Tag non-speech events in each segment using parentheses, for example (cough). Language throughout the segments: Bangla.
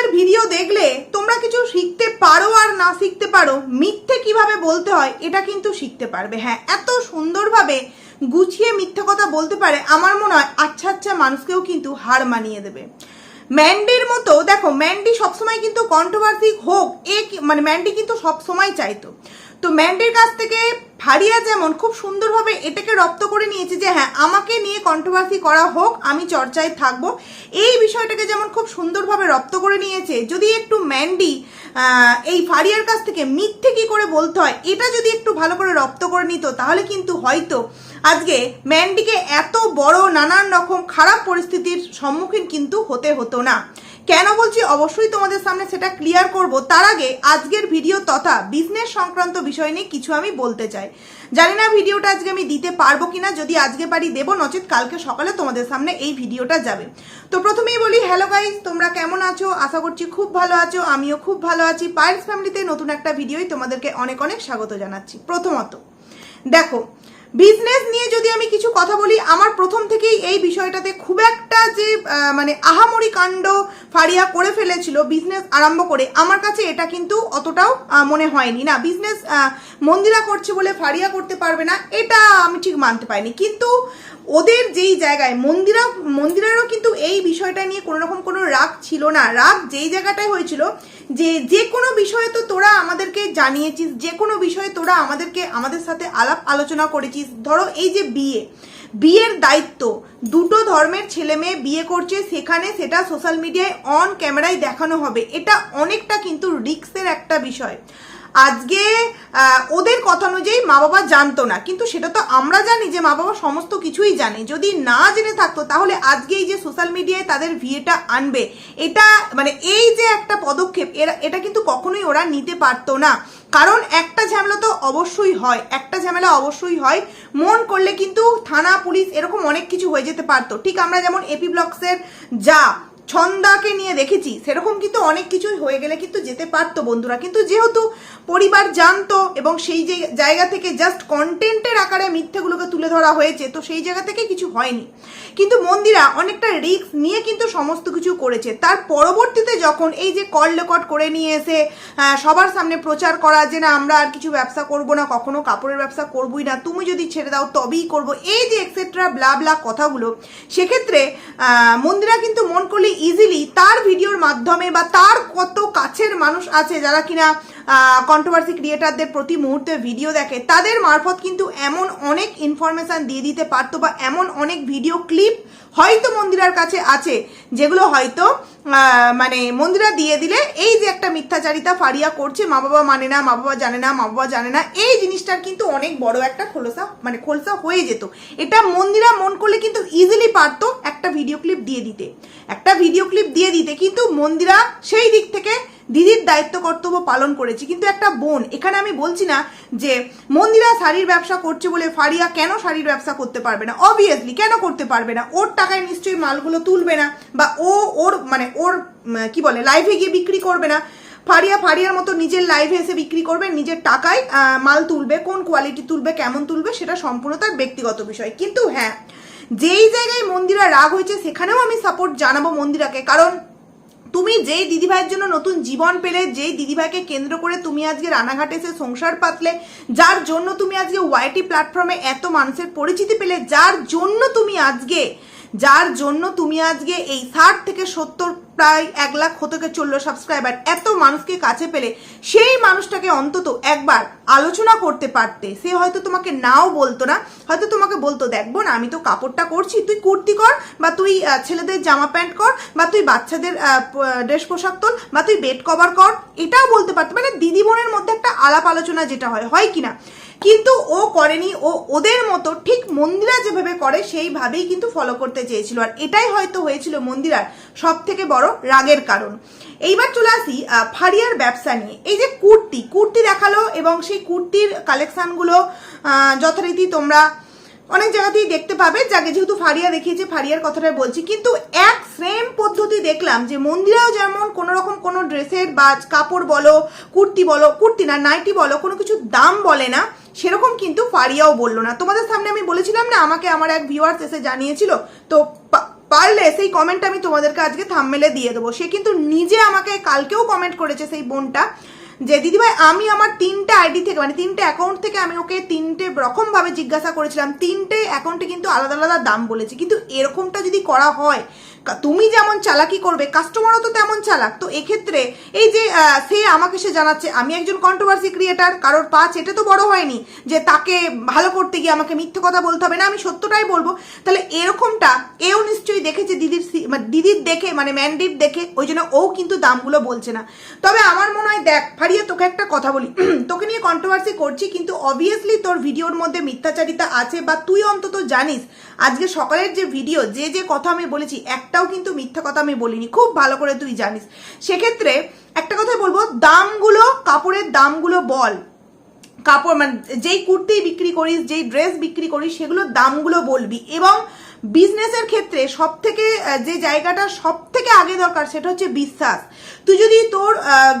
ফারিয়ার ভিডিও দেখলে তোমরা কিছু শিখতে পারো আর না শিখতে পারো, মিথ্যে কীভাবে বলতে হয় এটা কিন্তু শিখতে পারবে। হ্যাঁ এত সুন্দরভাবে গুছিয়ে মিথ্যে কথা বলতে পারে, আমার মনে হয় আচ্ছা আচ্ছা মানুষকেও কিন্তু হার মানিয়ে দেবে। ম্যান্ডির মতো, দেখো, ম্যান্ডি সবসময় কিন্তু কন্ট্রোভার্সি হোক, এ মানে ম্যান্ডি কিন্তু সবসময় চাইতো। তো ম্যান্ডির কাছ থেকে ফারিয়া যেমন খুব সুন্দরভাবে এটাকে রপ্ত করে নিয়েছে যে হ্যাঁ আমাকে নিয়ে কন্ট্রোভার্সি করা হোক, আমি চর্চায় থাকব। এই বিষয়টাকে যেমন খুব সুন্দরভাবে রপ্ত করে নিয়েছে, যদি একটু ম্যান্ডি এই ফারিয়ার কাছ থেকে মিথ্যে কী করে বলতে হয়, এটা যদি একটু ভালো করে রপ্ত করে নিত, তাহলে কিন্তু হয়তো আজকে ম্যান্ডিকে এত বড় নানান রকম খারাপ পরিস্থিতির সম্মুখীন কিন্তু হতে হতো না। কেন বলছি? অবশ্যই তোমাদের সামনে সেটা ক্লিয়ার করব। তার আগে আজকের ভিডিও তথা বিজনেস সংক্রান্ত বিষয় নিয়ে কিছু আমি বলতে চাই। জানি না ভিডিওটা আজকে আমি দিতে পারব কিনা, যদি আজকে পারি দেবো, নচেত কালকে সকালে তোমাদের সামনে এই ভিডিওটা যাবে। তো প্রথমেই বলি হ্যালো গাইজ তোমরা কেমন আছো? আশা করছি খুব ভালো আছো, আমিও খুব ভালো আছি। পায়েলস ফ্যামিলিতে নতুন একটা ভিডিওই তোমাদেরকে অনেক অনেক স্বাগত জানাচ্ছি। প্রথমত, দেখো বিজনেস নিয়ে যদি আমি কিছু কথা বলি, আমার প্রথম থেকেই এই বিষয়টাতে খুব একটা যে মানে আহামরি কাণ্ড ফারিয়া করে ফেলেছিল বিজনেস আরম্ভ করে, আমার কাছে এটা কিন্তু অতটাও মনে হয়নি। না বিজনেস মন্দিরা করছে বলে ফারিয়া করতে পারবে না, এটা আমি ঠিক মানতে পারিনি। কিন্তু ওদের যেই জায়গায় মন্দিরা, মন্দিরেরও কিন্তু এই বিষয়টা নিয়ে কোনো রকম কোনো রাগ ছিল না। রাগ যেই জায়গাটায় হয়েছিল যে যে কোনো বিষয়ে তো তোরা আমাদেরকে জানিয়েছিস, যে কোনো বিষয়ে তোরা আমাদেরকে, আমাদের সাথে আলাপ আলোচনা করেছিস। ধরো এই যে বিয়ে, বিয়ের দায়িত্ব, দুটো ধর্মের ছেলে মেয়ে বিয়ে করছে, সেখানে সেটা সোশ্যাল মিডিয়ায় অন ক্যামেরায় দেখানো হবে। এটা অনেকটা কিন্তু রিক্সের একটা বিষয়। আজকে ওদের কথা অনুযায়ী মা বাবা জানতো না। কিন্তু সেটা তো আমরা জানি যে মা বাবা সমস্ত কিছুই জানে। যদি না জেনে থাকতো, তাহলে আজকে এই যে সোশ্যাল মিডিয়ায় তাদের বিয়েটা আনবে, এটা মানে এই যে একটা পদক্ষেপ, এরা, এটা কিন্তু কখনোই ওরা নিতে পারতো না। কারণ একটা ঝামেলা তো অবশ্যই হয়, একটা ঝামেলা অবশ্যই হয়। মন করলে কিন্তু থানা, পুলিশ এরকম অনেক কিছু হয়ে যেতে পারতো। ঠিক আমরা যেমন এপি ব্লকসের যা ছন্দাকে নিয়ে দেখেছি, সেরকম কিন্তু অনেক কিছুই হয়ে গেলে কিন্তু যেতে পারতো বন্ধুরা। কিন্তু যেহেতু পরিবার জানতো এবং সেই যে জায়গা থেকে জাস্ট কন্টেন্টের আকারে মিথ্যেগুলোকে তুলে ধরা হয়েছে, তো সেই জায়গা থেকে কিছু হয়নি। কিন্তু মন্দিরা অনেকটা রিস্ক নিয়ে কিন্তু সমস্ত কিছু করেছে। তার পরবর্তীতে যখন এই যে কল রেকর্ড করে নিয়ে এসে সবার সামনে প্রচার করা যে না, আমরা আর কিছু ব্যবসা করব না, কখনো কাপড়ের ব্যবসা করবই না, তুমি যদি ছেড়ে দাও, তবেই করব, এই যে এক্সেট্রা ব্লা ব্লা কথাগুলো, সেক্ষেত্রে মন্দিরা কিন্তু মন করলে ইজিলি তার ভিডিওর মাধ্যমে বা তার কত কাছের মানুষ আছে যারা কিনা কন্ট্রোভার্সি ক্রিয়েটারদের প্রতি মুহূর্তে ভিডিও দেখে, তাদের মারফত কিন্তু এমন অনেক ইনফরমেশন দিয়ে দিতে পারতো বা এমন অনেক ভিডিও ক্লিপ হয়তো মন্দিরার কাছে আছে, যেগুলো হয়তো মানে মন্দিরা দিয়ে দিলে এই যে একটা মিথ্যাচারিতা ফারিয়া করছে, মা বাবা মানে না, মা বাবা জানে না, মা বাবা জানে না, এই জিনিসটার কিন্তু অনেক বড় একটা খোলসা মানে খোলসা হয়ে যেত। এটা মন্দিরা মন করলে কিন্তু ইজিলি পারতো একটা ভিডিও ক্লিপ দিয়ে দিতে। একটা ভিডিও ক্লিপ দিয়ে দিতে, কিন্তু মন্দিরা সেই দিক থেকে দিদির দায়িত্ব কর্তব্য পালন করেছি। কিন্তু একটা বোন, এখানে আমি বলছি না যে মন্দিরা শাড়ির ব্যবসা করছে বলে ফারিয়া কেন শাড়ির ব্যবসা করতে পারবে না? অবভিয়াসলি কেন করতে পারবে না? ওর টাকায় নিশ্চয়ই মালগুলো তুলবে না বা ও, ওর মানে ওর কি বলে লাইভে গিয়ে বিক্রি করবে না। ফারিয়া ফারিয়ার মতো নিজের লাইভে এসে বিক্রি করবে, নিজের টাকায় মাল তুলবে, কোন কোয়ালিটি তুলবে, কেমন তুলবে, সেটা সম্পূর্ণ তার ব্যক্তিগত বিষয়। কিন্তু হ্যাঁ যেই জায়গায় মন্দিরা রাগ হয়েছে, সেখানেও আমি সাপোর্ট জানাব মন্দিরাকে। কারণ তুমি যেই দিদিভাইয়ের জন্য নতুন জীবন পেলে, যেই দিদিভাইকে কেন্দ্র করে তুমি আজকে রানাঘাটে এসে সংসার পাতলে, যার জন্য তুমি আজকে ওয়াইটি প্ল্যাটফর্মে এত মানুষের পরিচিতি পেলে, যার জন্য তুমি আজকে, যার জন্য তুমি আজকে এই ষাট থেকে সত্তর প্রায় এক লাখ হতে চলল সাবস্ক্রাইবার এত মানুষকে কাছে পেলে, সেই মানুষটাকে অন্তত একবার আলোচনা করতে পারতে। সে হয়তো তোমাকে নাও বলতো না, হয়তো তোমাকে বলতো দেখব না আমি তো কাপড়টা করছি, তুই কুর্তি কর, বা তুই ছেলেদের জামা প্যান্ট কর, বা তুই বাচ্চাদের ড্রেস পোশাক তোল, বা তুই বেড কভার কর। এটাও বলতে পারতো। মানে দিদি বোনের মধ্যে একটা আলাপ আলোচনা যেটা হয় হয় কিনা? কিন্তু ও করেনি। ও ওদের মতো ঠিক মন্দিরা যেভাবে করে, সেইভাবেই কিন্তু ফলো করতে চেয়েছিল। আর এটাই হয়তো হয়েছিল মন্দিরার সব থেকে বড় রাগের কারণ। এইবার চলে আসি ফারিয়ার ব্যবসা নিয়ে। এই যে কুর্তি কুর্তি দেখাল এবং সেই কুর্তির কালেকশানগুলো যথারীতি তোমরা অনেক জায়গাতেই দেখতে পাবে। যাকে যেহেতু ফারিয়া দেখিয়েছে, ফারিয়ার কথাটা বলছি। কিন্তু এক সেম পদ্ধতি দেখলাম যে মন্দিরাও যেমন কোনো রকম কোনো ড্রেসের বা কাপড় বলো, কুর্তি বলো, কুর্তি না নাইটি বলো, কোনো কিছু দাম বলে না। সেরকম কিন্তু ফারিয়াও বলল না। তোমাদের সামনে আমি বলেছিলাম না, আমাকে আমার এক ভিউয়ার্স এসে জানিয়েছিল। তো পারলে সেই কমেন্ট আমি তোমাদেরকে আজকে থামমেলে দিয়ে দেবো। সে কিন্তু নিজে আমাকে কালকেও কমেন্ট করেছে সেই বোনটা যে, দিদিভাই, আমি আমার তিনটে আইডি থেকে মানে তিনটে অ্যাকাউন্ট থেকে আমি ওকে তিনটে রকমভাবে জিজ্ঞাসা করেছিলাম। তিনটে অ্যাকাউন্টে কিন্তু আলাদা আলাদা দাম বলেছি। কিন্তু এরকমটা যদি করা হয় তুমি যেমন চালাকি করবে কাস্টমারও তো তেমন চালাক। তো এক্ষেত্রে এই যে সে আমাকে সে জানাচ্ছে, আমি একজন কন্ট্রোভার্সি ক্রিয়েটার কারোর পা চেটে তো বড় হয়নি যে তাকে ভালো করতে গিয়ে আমাকে মিথ্যে কথা বলতে হবে। না, আমি সত্যটাই বলব। তাহলে এরকমটা এও নিশ্চয়ই দেখেছে দিদির মানে দিদির দেখে মানে ম্যান্ডিট দেখে, ওই জন্য ও কিন্তু দামগুলো বলছে না। তবে আমার মনে হয়, দেখ, ফারিয়া, তোকে একটা কথা বলি। (clears throat) তোকে নিয়ে কন্ট্রোভার্সি করছি, কিন্তু অবভিয়াসলি তোর ভিডিওর মধ্যে মিথ্যাচারিতা আছে, বা তুই অন্তত জানিস, আজকে সকালের যে ভিডিও যে যে কথা আমি বলেছি একটাও কিন্তু মিথ্যা কথা আমি বলিনি। খুব ভালো করে তুই জানিস। সেক্ষেত্রে একটা কথা বলব, দামগুলো, কাপড়ের দামগুলো বল। কাপড় মানে যেই কুর্তি বিক্রি করিস, যেই ড্রেস বিক্রি করিস, সেগুলোর দামগুলো বলবি। এবং বিজনেসের ক্ষেত্রে সব থেকে যে জায়গাটা সব থেকে আগে দরকার, সেটা হচ্ছে বিশ্বাস। তুই যদি তোর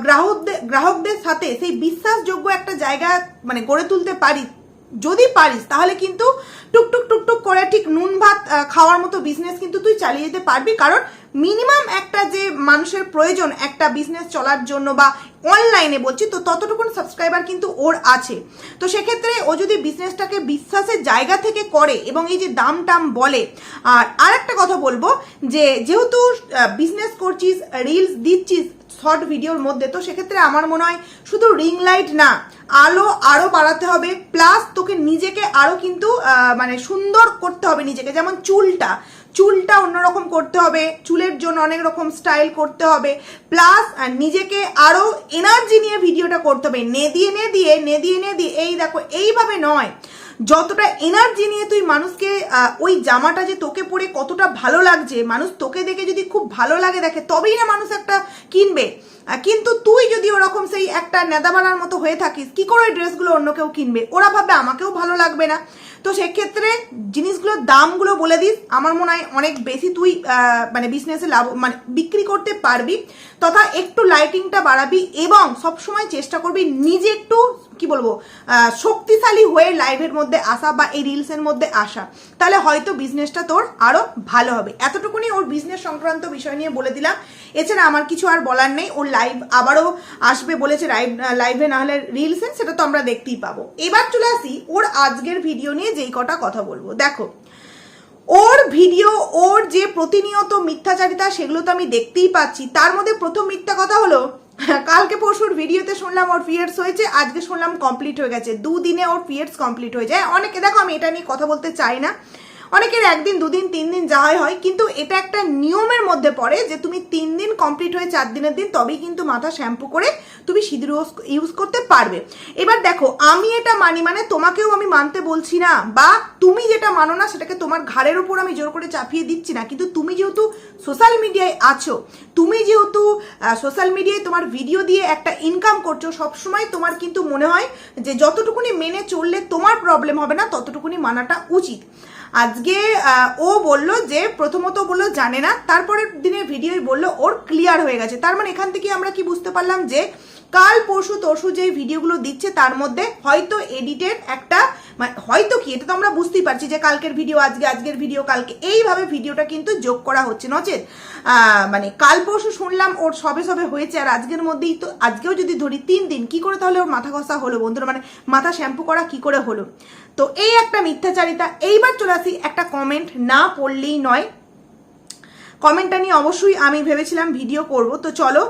গ্রাহকদের গ্রাহকদের সাথে সেই বিশ্বাসযোগ্য একটা জায়গা মানে গড়ে তুলতে পারিস যদি পারিস, তাহলে কিন্তু টুকটুক টুকটুক করে ঠিক নুন ভাত খাওয়ার মতো বিজনেস কিন্তু তুই চালিয়ে যেতে পারবি। কারণ মিনিমাম একটা যে মানুষের প্রয়োজন একটা বিজনেস চলার জন্য বা অনলাইনে বলছি, তো ততটুকুন সাবস্ক্রাইবার কিন্তু ওর আছে। তো সেক্ষেত্রে ও যদি বিজনেসটাকে বিশ্বাসের জায়গা থেকে করে এবং এই যে দাম টাম বলে, আর আরেকটা কথা বলব যে যেহেতু বিজনেস করছিস রিলস দিচ্ছিস শর্ট ভিডিওর মধ্যে। তো সেক্ষেত্রে আমার মনে হয় শুধু রিং লাইট না, আলো আরও বাড়াতে হবে প্লাস তোকে নিজেকে আরও কিন্তু মানে সুন্দর করতে হবে নিজেকে। যেমন চুলটা চুলটা অন্যরকম করতে হবে, চুলের জন্য অনেক রকম স্টাইল করতে হবে প্লাস নিজেকে আরও এনার্জি নিয়ে ভিডিওটা করতে হবে। নে দিয়ে নে দিয়ে নে দিয়ে নে দিয়ে এই দেখো, এইভাবে নয়। যতটা এনার্জি নিয়ে তুই মানুষকে ওই জামাটা যে তোকে পরে কতটা ভালো লাগছে, মানুষ তোকে দেখে যদি খুব ভালো লাগে দেখে, তবেই না মানুষ একটা কিনবে। কিন্তু তুই যদি ওরকম সেই একটা নেদাবানার মতো হয়ে থাকিস, কি করে ওই ড্রেসগুলো অন্য কেউ কিনবে? ওরা ভাববে আমাকেও ভালো লাগবে না। তো সেক্ষেত্রে জিনিসগুলোর দামগুলো বলে দিস। আমার মনে হয় অনেক বেশি তুই মানে বিজনেসে লাভ মানে বিক্রি করতে পারবি। তথা একটু লাইটিংটা বাড়াবি এবং সবসময় চেষ্টা করবি নিজে একটু কি বলব শক্তিশালী হয়ে লাইভের মধ্যে আসা বা এই রিলসের মধ্যে আসা, তাহলে হয়তো বিজনেসটা তোর আরও ভালো হবে। এতটুকুনি ওর বিজনেস সংক্রান্ত বিষয় নিয়ে বলে দিলাম। এছাড়া আমার কিছু আর বলার নেই ওর লাইভ আবারও আসবে বলেছে লাইভ লাইভে না হলে রিলসে সেটা তো আমরা দেখতেই পাবো। এবার চলে আসি ওর আজকের ভিডিও নিয়ে যেই কটা কথা বলব। দেখো, ওর ভিডিও ওর যে প্রতিনিয়ত মিথ্যাচারিতা, সেগুলো তো আমি দেখতেই পাচ্ছি। তার মধ্যে প্রথম মিথ্যা কথা হলো কালকে পরশুর ভিডিওতে শুনলাম ওর পিরিয়ডস হয়েছে, আজকে শুনলাম কমপ্লিট হয়ে গেছে। দুদিনে ওর পিরিয়ডস কমপ্লিট হয়ে যায়। অনেকে, দেখো আমি এটা নিয়ে কথা বলতে চাই না। অনেকের একদিন, দুদিন, তিন দিন যাওয়াই হয়, কিন্তু এটা একটা নিয়মের মধ্যে পড়ে যে তুমি তিন দিন কমপ্লিট হয়ে চার দিনের দিন, তবেই কিন্তু মাথা শ্যাম্পু করে তুমি সিঁদুর ইউজ করতে পারবে। এবার দেখো, আমি এটা মানি মানে তোমাকেও আমি মানতে বলছি না, বা তুমি যেটা মানো না সেটাকে তোমার ঘাড়ের উপর আমি জোর করে চাপিয়ে দিচ্ছি না। কিন্তু তুমি যেহেতু সোশ্যাল মিডিয়ায় আছো, তুমি যেহেতু সোশ্যাল মিডিয়ায় তোমার ভিডিও দিয়ে একটা ইনকাম করছ, সবসময় তোমার কিন্তু মনে হয় যে যতটুকুনি মেনে চললে তোমার প্রবলেম হবে না, ততটুকুনি মানাটা উচিত। আজকে ও বলল যে প্রথমত বলল জানে না, তারপরের দিনের ভিডিওই বলল ওর ক্লিয়ার হয়ে গেছে। তার মানে এখান থেকে আমরা কি বুঝতে পারলাম যে কাল পরশু তরশু যে ভিডিওগুলো দিচ্ছে তার মধ্যে হয়তো এডিটেড একটা মানে হয়তো কি, এটা তো আমরা বুঝতেই পারছি যে কালকের ভিডিও আজকে, আজকের ভিডিও কালকে, এইভাবে ভিডিওটা কিন্তু যোগ করা হচ্ছে, নচেত। মানে কাল পরশু শুনলাম ওর সবে সবে হয়েছে, আর আজকের মধ্যেই তো, আজকেও যদি ধরি তিন দিন, কি করে তাহলে ওর মাথা ঘষা হলো বন্ধুরা? মানে মাথা শ্যাম্পু করা কি করে হলো? তো এই একটা মিথ্যাচারিতা, এইবার চলে আসি একটা কমেন্ট না পড়লেই নয়। কমেন্টটা নিয়ে অবশ্যই আমি ভেবেছিলাম ভিডিও করব। তো চলো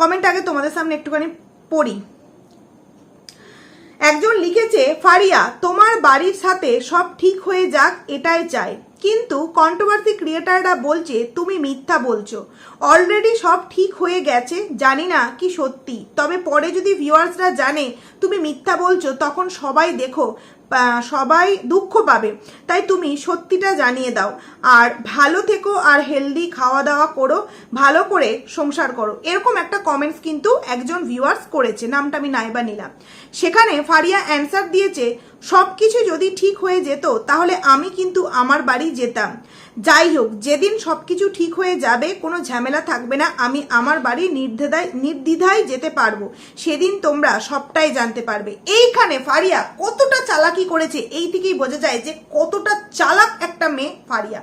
কমেন্ট আগে তোমাদের সামনে একটুখানি পড়ি। একজন লিখেছে, ফারিয়া, তোমার বাড়ির সাথে সব ঠিক হয়ে যাক, এটাই চাই। কিন্তু কন্ট্রোভার্সি ক্রিয়েটাররা বলছে, তুমি মিথ্যা বলছো। অলরেডি সব ঠিক হয়ে গেছে, জানি না কি সত্যি। তবে পরে যদি ভিউয়ার্সরা জানে, তুমি মিথ্যা বলছো, তখন সবাই দেখো। সবাই দুঃখ পাবে। তাই তুমি সত্যিটা জানিয়ে দাও। আর ভালো থেকো আর হেলদি খাওয়া দাওয়া করো, ভালো করে সংসার করো। এরকম একটা কমেন্টস কিন্তু একজন ভিউয়ার্স করেছে। নামটা আমি নাইবা নিলাম। সেখানে ফারিয়া অ্যান্সার দিয়েছে সব কিছু যদি ঠিক হয়ে যেত, তাহলে আমি কিন্তু আমার বাড়ি যেতাম। যাই হোক, যেদিন সব কিছু ঠিক হয়ে যাবে, কোনো ঝামেলা থাকবে না, আমি আমার বাড়ি নির্দ্বিধায় নির্দ্বিধায় যেতে পারব। সেদিন তোমরা সবটাই জানতে পারবে। এইখানে ফারিয়া কতটা চালাকি করেছে, এই থেকেই বোঝা যায় যে কতটা চালাক একটা মেয়ে ফারিয়া।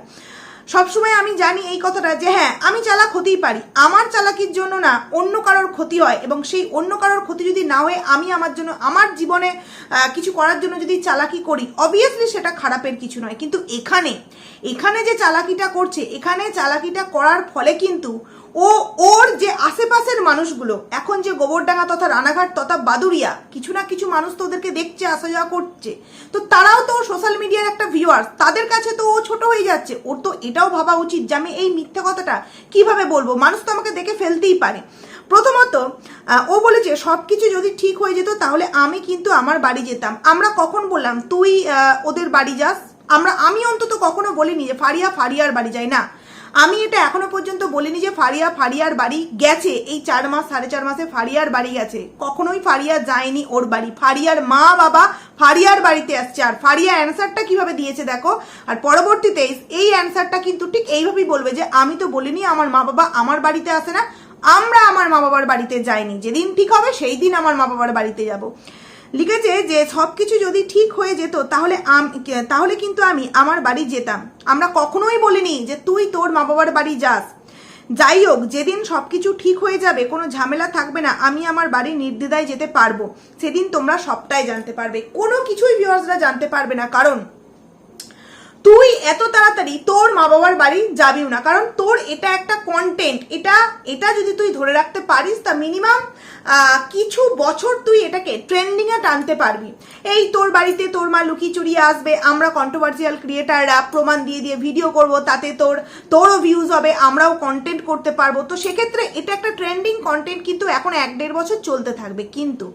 সবসময় আমি জানি এই কথাটা যে হ্যাঁ আমি চালাক হতেই পারি। আমার চালাকির জন্য না অন্য কারোর ক্ষতি হয় এবং সেই অন্য কারোর ক্ষতি যদি না হয়ে, আমি আমার জন্য, আমার জীবনে কিছু করার জন্য যদি চালাকি করি অবভিয়াসলি সেটা খারাপের কিছু নয়। কিন্তু এখানে এখানে যে চালাকিটা করছে, এখানে চালাকিটা করার ফলে কিন্তু ও, ওর যে আশেপাশের মানুষগুলো, এখন যে গোবরডাঙ্গা তথা রানাঘাট তথা বাদুরিয়া কিছু না কিছু মানুষ তো ওদেরকে দেখছে, আসা যাওয়া করছে। তো তারাও তো সোশ্যাল মিডিয়ার একটা ভিউয়ার্স তাদের কাছে তো ও ছোট হয়ে যাচ্ছে। ওর তো এটাও ভাবা উচিত যে আমি এই মিথ্যা কথাটা কীভাবে বলব? মানুষ তো আমাকে দেখে ফেলতেই পারে। প্রথমত ও বলেছে সব কিছু যদি ঠিক হয়ে যেত তাহলে আমি কিন্তু আমার বাড়ি যেতাম। আমরা কখন বললাম, তুই ওদের বাড়ি যাস? আমরা, আমি অন্তত কখনো বলিনি যে ফারিয়া ফারিয়ার বাড়ি যাই না আমি এটা এখনও পর্যন্ত বলিনি যে ফারিয়া ফারিয়ার বাড়ি গেছে। এই চার মাস, সাড়ে চার মাসে ফারিয়ার বাড়ি গেছে। কখনোই ফারিয়া যায়নি ওর বাড়ি। ফারিয়ার মা বাবা ফারিয়ার বাড়িতে আসছে। আর ফারিয়া অ্যান্সারটা কীভাবে দিয়েছে দেখো? আর পরবর্তীতে এই অ্যান্সারটা কিন্তু ঠিক এইভাবেই বলবে যে, আমি তো বলিনি আমার মা বাবা আমার বাড়িতে আসে না। আমরা আমার মা বাবার বাড়িতে যাইনি। যেদিন ঠিক হবে, সেই দিন আমার মা বাবার বাড়িতে যাব। লিখেছে যে সব কিছু যদি ঠিক হয়ে যেত, তাহলে তাহলে কিন্তু আমি আমার বাড়ি যেতাম। আমরা কখনোই বলিনি যে তুই তোর মা বাবার বাড়ি যাস। যাই হোক, যেদিন সব কিছু ঠিক হয়ে যাবে, কোনো ঝামেলা থাকবে না, আমি আমার বাড়ি নির্দ্বিধায় যেতে পারব। সেদিন তোমরা সবটাই জানতে পারবে। কোনো কিছুই ভিউয়ার্সরা জানতে পারবে না। কারণ তুই এত তাড়াতাড়ি তোর মা বাবার বাড়ি যাবিও না। কারণ তোর এটা একটা কন্টেন্ট এটা এটা যদি তুই ধরে রাখতে পারিস, তা মিনিমাম কিছু বছর তুই এটাকে ট্রেন্ডিংয়ে টানতে পারবি। এই তোর বাড়িতে তোর মা লুকি চুরিয়ে আসবে, আমরা কন্ট্রোভার্সিয়াল ক্রিয়েটাররা প্রমাণ দিয়ে দিয়ে ভিডিও করব, তাতে তোর, তোরও ভিউজ হবে, আমরাও কন্টেন্ট করতে পারব। তো সেক্ষেত্রে এটা একটা ট্রেন্ডিং কন্টেন্ট কিন্তু এখন এক দেড় বছর চলতে থাকবে। কিন্তু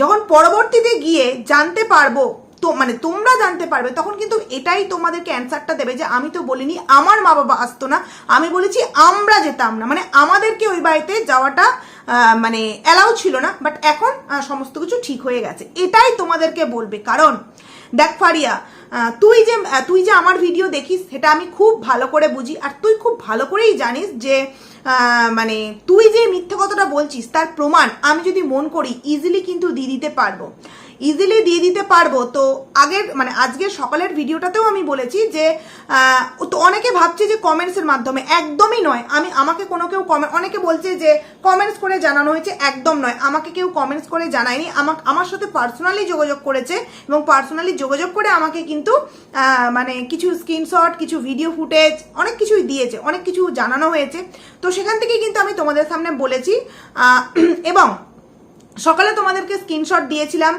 যখন পরবর্তীতে গিয়ে জানতে পারব তো মানে তোমরা জানতে পারবে, তখন কিন্তু এটাই তোমাদেরকে অ্যান্সারটা দেবে যে আমি তো বলিনি, আমার মা বাবা আসতো না। আমি বলেছি, আমরা যেতাম না। মানে আমাদেরকে ওই বাড়িতে যাওয়াটা মানে অ্যালাউ ছিল না বাট এখন সমস্ত কিছু ঠিক হয়ে গেছে। এটাই তোমাদেরকে বলবে। কারণ, দেখ ফারিয়া তুই যে তুই যে আমার ভিডিও দেখিস, সেটা আমি খুব ভালো করে বুঝি, আর তুই খুব ভালো করেই জানিস যে মানে তুই যে মিথ্যে কথাটা বলছিস, তার প্রমাণ আমি যদি মন করি ইজিলি কিন্তু দিয়ে দিতে পারব। ইজিলি দিয়ে দিতে পারব। তো আগের মানে আজকের সকালের ভিডিওটাতেও আমি বলেছি যে তো অনেকে ভাবছে যে কমেন্টসের মাধ্যমে। একদমই নয়। আমি, আমাকে কোনো কেউ কমেন্ট অনেকে বলছে যে কমেন্টস করে জানানো হয়েছে, একদম নয়। আমাকে কেউ কমেন্টস করে জানায়নি। আমাকে, আমার সাথে পার্সোনালি যোগাযোগ করেছে এবং পার্সোনালি যোগাযোগ করে আমাকে কিন্তু মানে কিছু স্ক্রিনশট কিছু ভিডিও ফুটেজ অনেক কিছুই দিয়েছে। অনেক কিছু জানানো হয়েছে। তো সেখান থেকে কিন্তু আমি তোমাদের সামনে বলেছি (clears throat) এবং সকালে তোমাদেরকে স্ক্রিনশট দিয়েছিলাম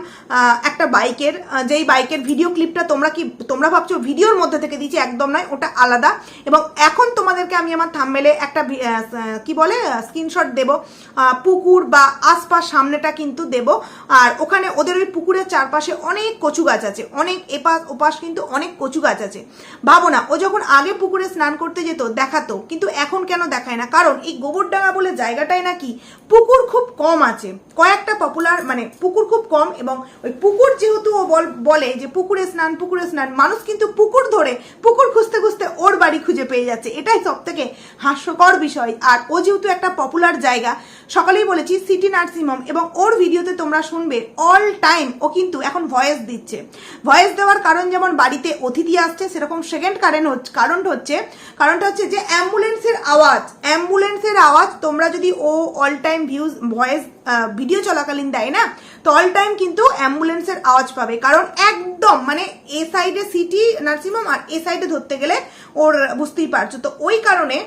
একটা বাইকের যেই বাইকের ভিডিও ক্লিপটা তোমরা কি, তোমরা ভাবছ ভিডিওর মধ্যে থেকে দিয়েছি, একদম নয়, ওটা আলাদা। এবং এখন তোমাদেরকে আমি আমার থাম্বেলে একটা কি বলে স্ক্রিনশট দেব। পুকুর বা আশপাশ সামনেটা কিন্তু দেব। আর ওখানে ওদের ওই পুকুরের চারপাশে অনেক কচু গাছ আছে, অনেক এপাশ ওপাশ কিন্তু অনেক কচু গাছ আছে। ভাবো না, ও যখন আগে পুকুরে স্নান করতে যেত, দেখাতো, কিন্তু এখন কেন দেখায় না? কারণ এই গোবরডাঙ্গা বলে জায়গাটায় নাকি পুকুর খুব কম আছে। কয়েকটা পপুলার মানে পুকুর খুব কম এবং ওই পুকুর যেহেতু ও বলে যে পুকুরে স্নান পুকুরে স্নান, মানুষ কিন্তু পুকুর ধরে পুকুর খুঁজতে খুঁজতে ওর বাড়ি খুঁজে পেয়ে যাচ্ছে। এটাই সব থেকে হাস্যকর বিষয়। আর ও যেহেতু একটা পপুলার জায়গা সকালেই বলেছি সিটি নার্সিং হোম এবং ওর ভিডিওতে তোমরা শুনবে অল টাইম ও কিন্তু এখন ভয়েস দিচ্ছে। ভয়েস দেওয়ার কারণ যেমন বাড়িতে অতিথি আসছে, সেরকম সেকেন্ড কারণ হচ্ছে কারণটা হচ্ছে কারণটা হচ্ছে যে অ্যাম্বুলেন্সের আওয়াজ অ্যাম্বুলেন্সের আওয়াজ তোমরা যদি ও all time views voice video চলাকালীন দেয় না অল টাইম কিন্তু অ্যাম্বুলেন্সের আওয়াজ পাবে। কারণ একদম মানে এ সাইডে সিটি নার্সিংহোম আর এ সাইডে ধরতে গেলে ওর বুঝতেই পারছ। তো ওই কারণে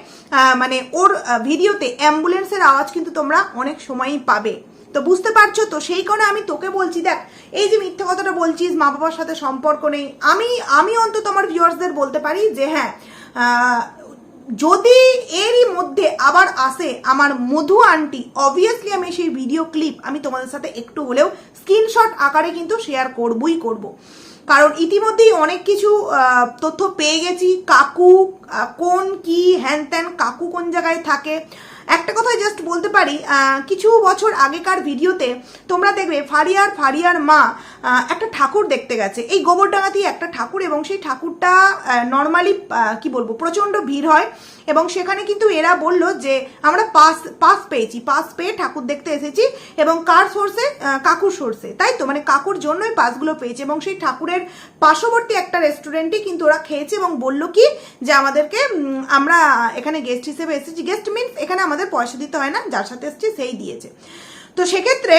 মানে ওর ভিডিওতে অ্যাম্বুলেন্সের আওয়াজ কিন্তু তোমরা অনেক সময়ই পাবে। তো বুঝতে পারছ তো? সেই কারণে আমি তোকে বলছি, দেখ, এই যে মিথ্যে কথাটা বলছিস, মা বাবার সাথে সম্পর্ক নেই, আমি আমি অন্তত আমার ভিউয়ার্সদের বলতে পারি যে হ্যাঁ যদি এরই মধ্যে আবার আসে আমার মধু আন্টি অবভিয়াসলি আমি সেই ভিডিও ক্লিপ আমি তোমাদের সাথে একটু হলেও স্ক্রিনশট আকারে কিন্তু শেয়ার করবই করব। কারণ ইতিমধ্যেই অনেক কিছু তথ্য পেয়ে গেছি, কাকু কোন, কি, হ্যান ত্যান, কাকু কোন জায়গায় থাকে একটা কথা জাস্ট বলতে পারি কিছু বছর আগেকার ভিডিওতে তোমরা দেখবে ফারিয়ার ফারিয়ার মা একটা ঠাকুর দেখতে গেছে। এই গোবরডাঙ্গাতেই একটা ঠাকুর এবং সেই ঠাকুরটা নর্মালি কি বলব, প্রচণ্ড ভিড় হয়। এবং সেখানে কিন্তু এরা বলল যে, আমরা পাস পাস পেয়েছি, পাস পেয়ে ঠাকুর দেখতে এসেছি এবং কার সোর্সে কাকুর সোর্সে তাই তো? মানে কাকুর জন্যই পাসগুলো পেয়েছে এবং সেই ঠাকুরের পার্শ্ববর্তী একটা রেস্টুরেন্টই কিন্তু ওরা খেয়েছে এবং বলল কি যে, আমাদেরকে আমরা এখানে গেস্ট হিসেবে এসেছি। গেস্ট মিনস এখানে আমাদের পয়সা দিতে হয় না, যার সাথে এসেছি সেই দিয়েছে। তো সেক্ষেত্রে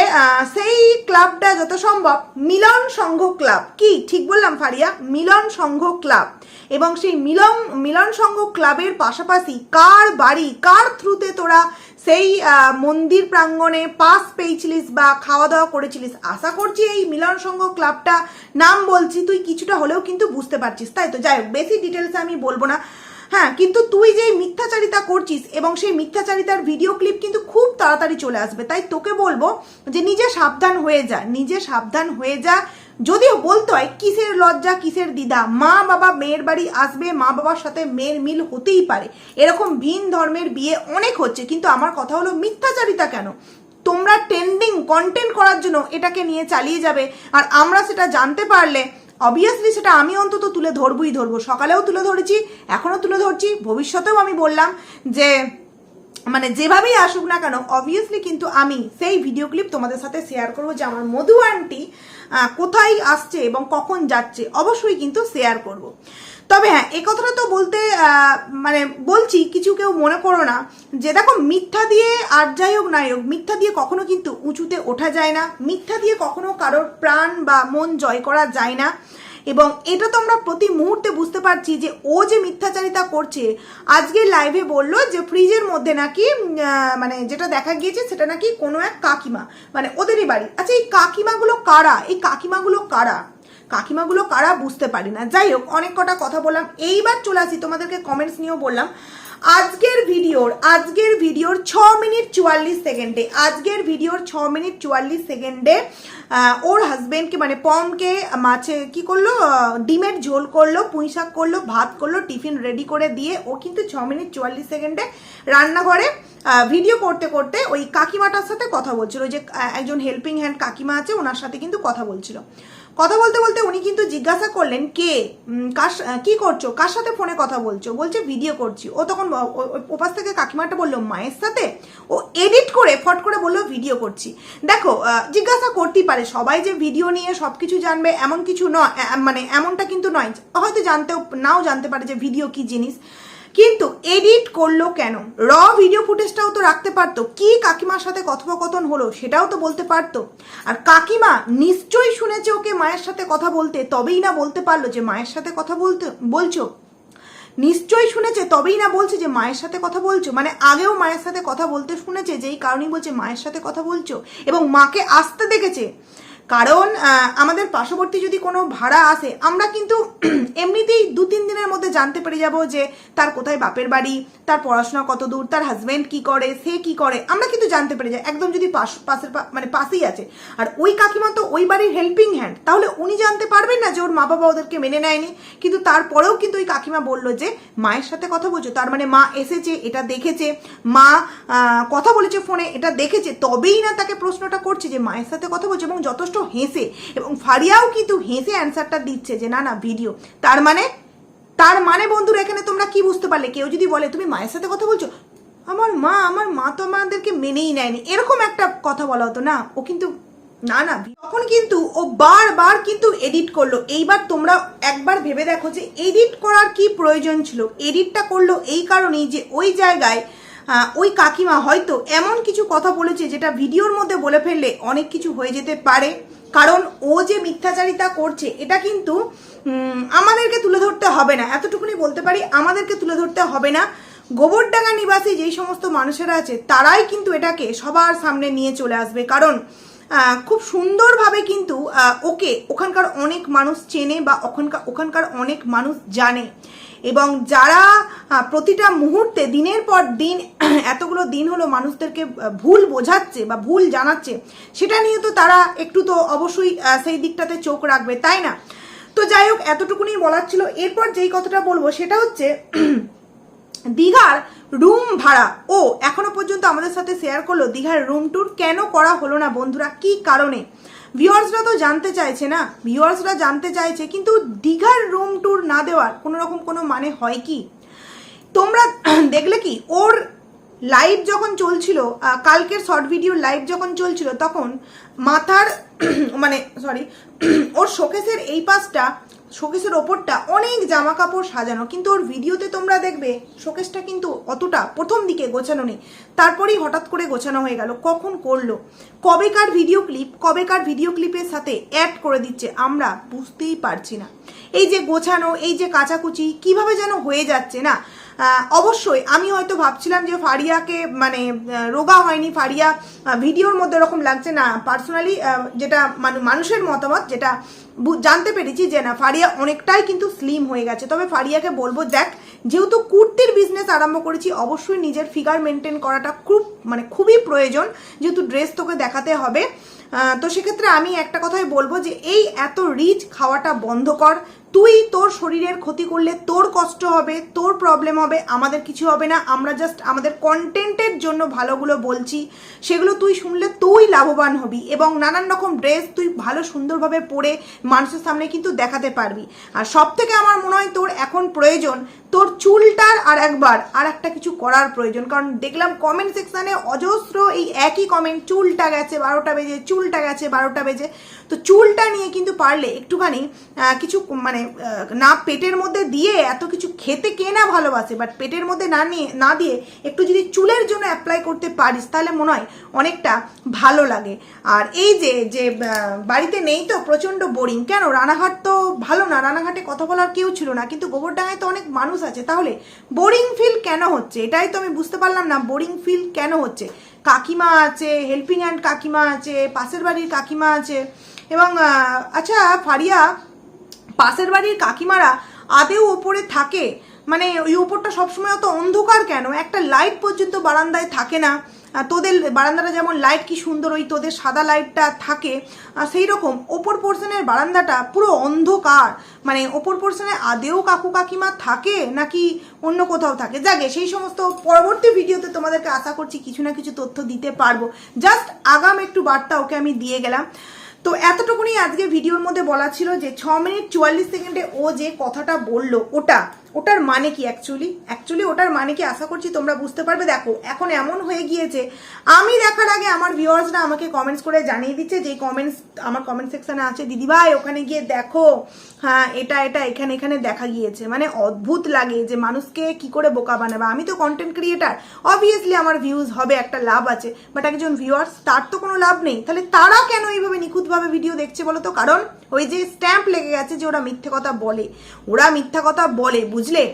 সেই ক্লাবটা যত সম্ভব, মিলন সংঘ ক্লাব। কি? ঠিক বললাম, ফারিয়া। মিলন সংঘ ক্লাব। এবং সেই মিলন মিলন সংঘ ক্লাবের পাশাপাশি কার বাড়ি, কার থ্রুতে তোরা সেই মন্দির প্রাঙ্গণে পাস পেয়েছিলিস বা খাওয়া দাওয়া করেছিলিস? আশা করছি এই মিলন সংঘ ক্লাবটা নাম বলছি, তুই কিছুটা হলেও কিন্তু বুঝতে পারছিস। তাই তো? যাই হোক, বেশি ডিটেলসে আমি বলব না। হ্যাঁ কিন্তু তুই যে মিথ্যাচারিতা করছিস এবং সেই মিথ্যাচারিতার ভিডিও ক্লিপ কিন্তু খুব তাড়াতাড়ি চলে আসবে। তাই তোকে বলব যে নিজে সাবধান হয়ে যা, নিজে সাবধান হয়ে যা। যদিও বলতে হয়, কিসের লজ্জা, কিসের দিদা মা বাবা মেয়ের বাড়ি আসবে, মা বাবার সাথে মেয়ের মিল হতেই পারে। এরকম ভিন ধর্মের বিয়ে অনেক হচ্ছে, কিন্তু আমার কথা হলো মিথ্যাচারিতা কেন? তোমরা ট্রেন্ডিং কন্টেন্ট করার জন্য এটাকে নিয়ে চালিয়ে যাবে। আর আমরা সেটা জানতে পারলে অবভিয়াসলি সেটা আমি অন্তত তুলে ধরবই ধরবো। সকালেও তুলে ধরেছি, এখনও তুলে ধরছি। ভবিষ্যতেও আমি বললাম যে মানে যেভাবেই আসুক না কেন অবভিয়াসলি কিন্তু আমি সেই ভিডিও ক্লিপ তোমাদের সাথে শেয়ার করব যে আমার মধু আন্টি কোথায় আসছে এবং কখন যাচ্ছে, অবশ্যই কিন্তু শেয়ার করব। তবে হ্যাঁ এ কথাটা তো বলতে মানে বলছি, কিছু কেউ মনে করো না যে দেখো, মিথ্যা দিয়ে আর যাই হোক নাই হোক, মিথ্যা দিয়ে কখনো কিন্তু উঁচুতে ওঠা যায় না, মিথ্যা দিয়ে কখনো কারোর প্রাণ বা মন জয় করা যায় না। এবং এটা তো আমরা প্রতি মুহূর্তে বুঝতে পারছি যে ও যে মিথ্যাচারিতা করছে, আজকে লাইভে বলল যে ফ্রিজের মধ্যে নাকি মানে যেটা দেখা গিয়েছে সেটা নাকি কোনো এক কাকিমা মানে ওদেরই বাড়ি। আচ্ছা এই কাকিমাগুলো কারা? এই কাকিমাগুলো কারা? কাকিমাগুলো কারা বুঝতে পারি না। যাই হোক, অনেক কটা কথা বললাম। এইবার চলে আসি, তোমাদেরকে কমেন্টস নিয়েও বললাম। আজকের ভিডিওর আজকের ভিডিওর ছ মিনিট চুয়াল্লিশ সেকেন্ডে, আজকের ভিডিওর ছ মিনিট চুয়াল্লিশ সেকেন্ডে ওর হাজবেন্ডকে মানে পমকে মাছে কি করল? ডিমের ঝোল করল, পুঁই শাক করল, ভাত করল, টিফিন রেডি করে দিয়ে ও কিন্তু ছ মিনিট চুয়াল্লিশ সেকেন্ডে রান্নাঘরে ভিডিও করতে করতে ওই কাকিমাটার সাথে কথা বলছিল। যে একজন হেল্পিং হ্যান্ড কাকিমা আছে, ওনার সাথে কিন্তু কথা বলছিল। কথা বলতে বলতে উনি কিন্তু জিজ্ঞাসা করলেন, কে? কার কি করছ? কার সাথে ফোনে কথা বলছো? বলছে, ভিডিও করছি। ও তখন ওপাশ থেকে কাকিমাটা বলল, মায়ের সাথে? ও এডিট করে, ফট করে বলল, ভিডিও করছি। দেখো জিজ্ঞাসা করতেই পারে, সবাই যে ভিডিও নিয়ে সব কিছু জানবে এমন কিছু নয় মানে এমনটা কিন্তু নয়, হয়তো জানতেও, নাও জানতে পারে যে ভিডিও কি জিনিস। কিন্তু এডিট করল কেন? র ভিডিও ফুটেজটাও তো রাখতে পারতো। কি কাকিমার সাথে কথোপকথন হলো সেটাও তো বলতে পারতো। আর কাকিমা নিশ্চয়ই শুনেছে ওকে মায়ের সাথে কথা বলতে, তবেই না বলতে পারল যে মায়ের সাথে কথা বলতে, বলছো? নিশ্চয়ই শুনেছে, তবেই না বলছে যে মায়ের সাথে কথা বলছো। মানে আগেও মায়ের সাথে কথা বলতে শুনেছে যেই কারণেই বলছে মায়ের সাথে কথা বলছো। এবং মাকে আসতে দেখেছে। কারণ আমাদের পার্শ্ববর্তী যদি কোনো ভাড়া আসে, আমরা কিন্তু (clears throat) এমনিতেই দু তিন দিনের মধ্যে জানতে পেরে যাব যে তার কোথায় বাপের বাড়ি, তার পড়াশোনা কত দূর, তার হাজব্যান্ড কি করে, সে কি করে, আমরা কিন্তু জানতে পেরে যাই। একদম যদি পাশ, পাশের মানে পাশেই আছে। আর ওই কাকিমা তো ওই বাড়ির হেল্পিং হ্যান্ড তাহলে উনি জানতে পারবেন না যে ওর মা বাবা ওদেরকে মেনে নেয়নি। কিন্তু তারপরেও কিন্তু ওই কাকিমা বলল যে, মায়ের সাথে কথা বলছো, তার মানে মা এসেছে, এটা দেখেছে, মা কথা বলেছে ফোনে এটা দেখেছে। তবেই না তাকে প্রশ্নটা করছে যে, মায়ের সাথে কথা বলছে এবং যথেষ্ট হেসে, এবং ফারিয়াও কিন্তু হেসে অ্যান্সারটা দিচ্ছে যে, না না, ভিডিও। তার মানে তার মানে বন্ধুরা, এখানে তোমরা কি বুঝতে পারলে? কেউ যদি বলে, তুমি মায়ের সাথে কথা বলছো? আমার মা আমার মা তো আমাদেরকে মেনেই নেয়নি। এরকম একটা কথা বলা হতো, না? ও কিন্তু, না না তখন কিন্তু ও বারবার কিন্তু এডিট করল। এইবার তোমরা একবার ভেবে দেখো যে, এডিট করার কি প্রয়োজন ছিল? এডিটটা করল এই কারণেই যে, ওই জায়গায় ওই কাকিমা হয়তো এমন কিছু কথা বলেছে যেটা ভিডিওর মধ্যে বলে ফেললে অনেক কিছু হয়ে যেতে পারে। কারণ ও যে মিথ্যাচারিতা করছে, এটা কিন্তু আমাদেরকে তুলে ধরতে হবে না। এতটুকুনি বলতে পারি, আমাদেরকে তুলে ধরতে হবে না। গোবরডাঙ্গা নিবাসী যেই সমস্ত মানুষেরা আছে, তারাই কিন্তু এটাকে সবার সামনে নিয়ে চলে আসবে। কারণ খুব সুন্দরভাবে কিন্তু ওকে ওখানকার অনেক মানুষ চেনে বা ওখানকার ওখানকার অনেক মানুষ জানে। এবং যারা প্রতিটা মুহূর্তে, দিনের পর দিন, (clears throat) এতগুলো দিন হলো মানুষদেরকে ভুল বোঝাচ্ছে বা ভুল জানাচ্ছে, সেটা নিয়ে তো তারা একটু তো অবশ্যই সেই দিকটাতে চোখ রাখবে, তাই না? তো যাই হোক, এতটুকুনি বলার ছিল। এরপর যেই কথাটা বলব, সেটা হচ্ছে, (clears throat) দীঘার রুম ভাড়া। ও, এখনও পর্যন্ত আমাদের সাথে শেয়ার করল, দীঘার রুম ট্যুর কেন করা হলো না বন্ধুরা? কি কারণে? ভিউয়ার্সরা তো জানতে চাইছে না। ভিউয়ার্সরা জানতে চাইছে, কিন্তু দীঘার রুম ট্যুর না দেওয়ার কোনো রকম কোনো মানে হয় কি? তোমরা (clears throat) দেখলে কি, ওর লাইভ যখন চলছিল কালকের শর্ট ভিডিও লাইভ যখন চলছিল, তখন মাথার (clears throat) মানে সরি (clears throat) ওর শোকেসের এই পাশটা শোকেসের ওপরটা অনেক জামা কাপড় সাজানো। কিন্তু ওর ভিডিওতে তোমরা দেখবে শোকেসটা কিন্তু অতটা প্রথম দিকে গোছানো নেই। তারপরেই হঠাৎ করে গোছানো হয়ে গেল। কখন করল? কবেকার ভিডিও ক্লিপ কবেকার ভিডিও ক্লিপের সাথে অ্যাড করে দিচ্ছে, আমরা বুঝতেই পারছি না। এই যে গোছানো, এই যে কাচাকুচি কীভাবে যেন হয়ে যাচ্ছে, না? অবশ্যই আমি হয়তো ভাবছিলাম যে ফারিয়াকে মানে রোগা হয়নি, ফারিয়া ভিডিওর মধ্যে এরকম লাগছে, না পার্সোনালি যেটা মানু- মানুষের মতামত, যেটা জানতে পেরেছি যে, না, ফারিয়া অনেকটাই কিন্তু স্লিম হয়ে গেছে। তবে ফারিয়াকে বলব, দেখ, যেহেতু কুর্তির বিজনেস আরম্ভ করেছি, অবশ্যই নিজের ফিগার মেনটেন করাটা খুব মানে খুবই প্রয়োজন, যেহেতু ড্রেস তোকে দেখাতে হবে। তো সেক্ষেত্রে আমি একটা কথাই বলব যে, এই এত রিচ খাওয়াটা বন্ধ কর তুই তোর শরীরের ক্ষতি করলে তোর কষ্ট হবে, তোর প্রবলেম হবে, আমাদের কিছু হবে না। আমরা জাস্ট আমাদের কন্টেন্টের জন্য ভালোগুলো বলছি, সেগুলো তুই শুনলে তুই লাভবান হবি এবং নানান রকম ড্রেস তুই ভালো সুন্দরভাবে পরে মানুষের সামনে কিন্তু দেখাতে পারবি। আর সব থেকে আমার মনে হয় তোর এখন প্রয়োজন, তোর চুলটার আর একবার, আর একটা কিছু করার প্রয়োজন। কারণ দেখলাম কমেন্ট সেকশানে অজস্র এই একই কমেন্ট চুলটা গেছে বারোটা বেজে, চুলটা গেছে বারোটা বেজে। তো চুলটা নিয়ে কিন্তু পারলে একটুখানি কিছু মানে না পেটের মধ্যে দিয়ে এত কিছু খেতে কে না ভালোবাসে বাট পেটের মধ্যে না নিয়ে, না দিয়ে একটু যদি চুলের জন্য অ্যাপ্লাই করতে পারিস, তাহলে মনে হয় অনেকটা ভালো লাগে। আর এই যে যে বাড়িতে নেই তো, প্রচণ্ড বোরিং কেন? রানাঘাট তো ভালো না, রানাঘাটে কথা বলার কেউ ছিল না, কিন্তু গোবরডাঙ্গায় তো অনেক মানুষ আছে। তাহলে বোরিং ফিল কেন হচ্ছে? এটাই তো আমি বুঝতে পারলাম না বোরিং ফিল কেন হচ্ছে? কাকিমা আছে হেল্পিং হ্যান্ড কাকিমা আছে, পাশের বাড়ির কাকিমা আছে, এবং আচ্ছা ফারিয়া পাশের বাড়ির কাকিমারা আদেও ওপরে থাকে। মানে ওই ওপরটা সবসময় অত অন্ধকার কেন? একটা লাইট পর্যন্ত বারান্দায় থাকে না। তোদের বারান্দাটা যেমন লাইট কি সুন্দর, ওই তোদের সাদা লাইটটা থাকে। সেই রকম ওপর পোর্শনের বারান্দাটা পুরো অন্ধকার। মানে ওপর পোর্শনে আদেও কাকু কাকিমা থাকে নাকি অন্য কোথাও থাকে? যাকে সেই সমস্ত পরবর্তী ভিডিওতে তোমাদেরকে আশা করছি কিছু না কিছু তথ্য দিতে পারব। জাস্ট আগাম একটু বার্তা ওকে আমি দিয়ে গেলাম। তো এতটুকুনি আজকে ভিডিওর মধ্যে বলা ছিল যে ছ মিনিট চুয়াল্লিশ সেকেন্ডে ও যে কথাটা বলল ওটা ওটার মানে কি অ্যাকচুয়ালি অ্যাকচুয়ালি ওটার মানে কি? আশা করছি তোমরা বুঝতে পারবে। দেখো, এখন এমন হয়ে গিয়েছে, আমি দেখার আগে আমার ভিউয়ার্সরা আমাকে কমেন্টস করে জানিয়ে দিচ্ছে যে কমেন্টস আমার কমেন্ট সেকশনে আছে, দিদিভাই, ওখানে গিয়ে দেখো হ্যাঁ এটা এটা, এখানে এখানে দেখা গিয়েছে। মানে অদ্ভুত লাগে যে মানুষকে কি করে বোকা বানাবে। আমি তো কন্টেন্ট ক্রিয়েটার অবভিয়াসলি আমার ভিউজ হবে, একটা লাভ আছে বাট একজন ভিউয়ার্স তার তো কোনো লাভ নেই। তাহলে তারা কেন এইভাবে নিখুঁতভাবে ভিডিও দেখছে বলো তো? কারণ ওই যে স্ট্যাম্প লেগে গেছে যে ওরা মিথ্যে কথা বলে। ওরা মিথ্যা কথা বলে বুঝলে?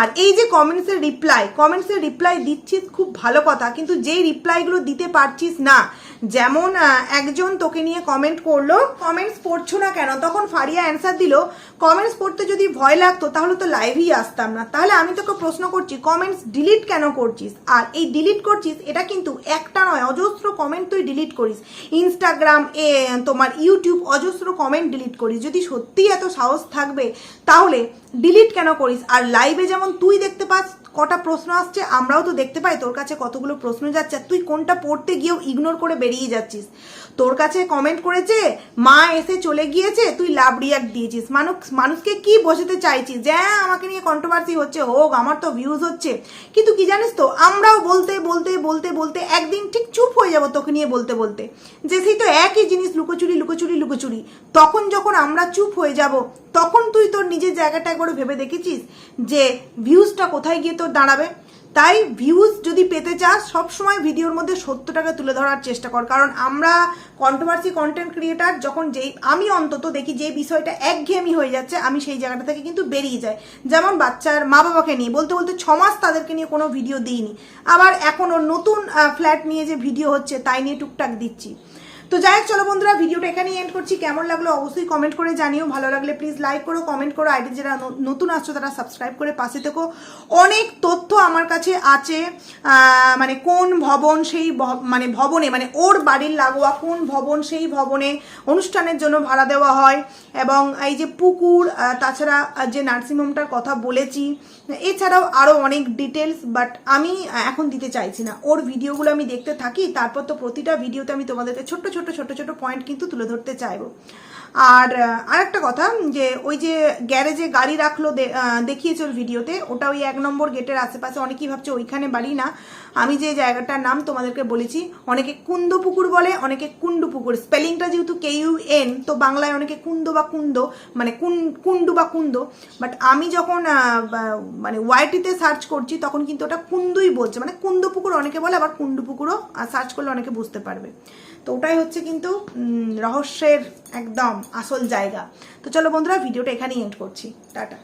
আর এই যে কমেন্টসের রিপ্লাই কমেন্টসের রিপ্লাই দিচ্ছিস খুব ভালো কথা, কিন্তু যেই রিপ্লাইগুলো দিতে পারছিস না যেমন একজন তোকে নিয়ে কমেন্ট করল কমেন্টস পড়ছো না কেন? তখন ফারিয়া অ্যান্সার দিল কমেন্টস পড়তে যদি ভয় লাগতো, তাহলে তো লাইভই আসতাম না। তাহলে আমি তোকে প্রশ্ন করছি কমেন্টস ডিলিট কেন করছিস? আর এই ডিলিট করছিস, এটা কিন্তু একটা নয়, অজস্র কমেন্ট তুই ডিলিট করিস। ইনস্টাগ্রাম এ, তোমার ইউটিউব অজস্র কমেন্ট ডিলিট করিস। যদি সত্যিই এত সাহস থাকবে, তাহলে ডিলিট কেন করিস? আর লাইভে যেমন তুই দেখতে পাস কটা প্রশ্ন আসছে, আমরাও তো দেখতে পাই, তোর কাছে কতগুলো প্রশ্ন যাচ্ছে তুই কোনটা পড়তে গিয়েও ইগনোর করে বেরিয়ে যাচ্ছিস। তোর কাছে কমেন্ট করেছে, মা এসে চলে গিয়েছে, তুই লাভ রিয়াক্ট দিয়েছিস। মানুষ, মানুষকে কি বোঝাতে চাইছিস? যে হ্যাঁ আমাকে নিয়ে কন্ট্রোভার্সি হচ্ছে, হোক, আমার তো ভিউজ হচ্ছে। কিন্তু কি জানিস তো, আমরাও বলতে বলতে বলতে বলতে একদিন ঠিক চুপ হয়ে যাব তোকে নিয়ে বলতে বলতে। যে সেই তো একই জিনিস লুকোচুরি লুকোচুরি লুকোচুরি। তখন যখন আমরা চুপ হয়ে যাব, তখন তুই তোর নিজের জায়গাটা একবার ভেবে দেখেছিস? যে ভিউজটা কোথায় গিয়ে তোর দাঁড়াবে? তাই ভিউজ যদি পেতে চাস, সবসময় ভিডিওর মধ্যে সত্যটাকে তুলে ধরার চেষ্টা কর। কারণ আমরা কন্ট্রোভার্সি কন্টেন্ট ক্রিয়েটার যখন যেই, আমি অন্তত দেখি যে বিষয়টা একঘেয়েমি হয়ে যাচ্ছে, আমি সেই জায়গাটা থেকে কিন্তু বেরিয়ে যাই। যেমন বাচ্চার মা বাবাকে নিয়ে, বলতে বলতে ছ মাস তাদেরকে নিয়ে কোনো ভিডিও দিইনি। আবার এখনও নতুন ফ্ল্যাট নিয়ে যে ভিডিও হচ্ছে, তাই নিয়ে টুকটাক দিচ্ছি। তো যাই হোক, চলো বন্ধুরা, ভিডিওটা এখানেই এন্ড করছি। কেমন লাগল অবশ্যই কমেন্ট করে জানিও। ভালো লাগলে প্লিজ লাইক করো কমেন্ট করো। আইডি যারা নতুন আসছো, তারা সাবস্ক্রাইব করে পাশে থেকো। অনেক তথ্য আমার কাছে আছে মানে কোন ভবন সেই মানে ভবনে মানে ওর বাড়ির লাগোয়া কোন ভবন সেই ভবনে অনুষ্ঠানের জন্য ভাড়া দেওয়া হয় এবং এই যে পুকুর তাছাড়া যে নার্সিংহোমটার কথা বলেছি, এছাড়াও আরও অনেক ডিটেলস বাট আমি এখন দিতে চাইছি না। ওর ভিডিওগুলো আমি দেখতে থাকি, তারপর তো প্রতিটা ভিডিওতে আমি তোমাদেরকে ছোট্ট ছোট্ট ছোট ছোট ছোট পয়েন্ট কিন্তু তুলে ধরতে চাইব। আর আরেকটা কথা, যে ওই যে গ্যারেজে গাড়ি রাখল দেখিয়েছে ওর ভিডিওতে, ওটা ওই এক নম্বর গেটের আশেপাশে অনেকেই ভাবছে ওইখানে বাড়ি না। আমি যে জায়গাটার নাম তোমাদেরকে বলেছি, অনেকে কুন্দ পুকুর বলে, অনেকে কুন্ডু পুকুর। স্পেলিংটা যেহেতু কে ইউ এন তো বাংলায় অনেকে কুন্দ বা কুন্দ মানে কুন, কুন্ডু বা কুন্দ। বাট আমি যখন মানে ওয়াইটিতে সার্চ করছি, তখন কিন্তু ওটা কুন্দুই বলছে। মানে কুন্দ পুকুর অনেকে বলে, আবার কুন্ডু পুকুরও সার্চ করলে অনেকে বুঝতে পারবে। তো ওটাই হচ্ছে কিন্তু রহস্যের একদম আসল জায়গা। তো চলো বন্ধুরা ভিডিওটা এখানেই এন্ড করছি। টাটা।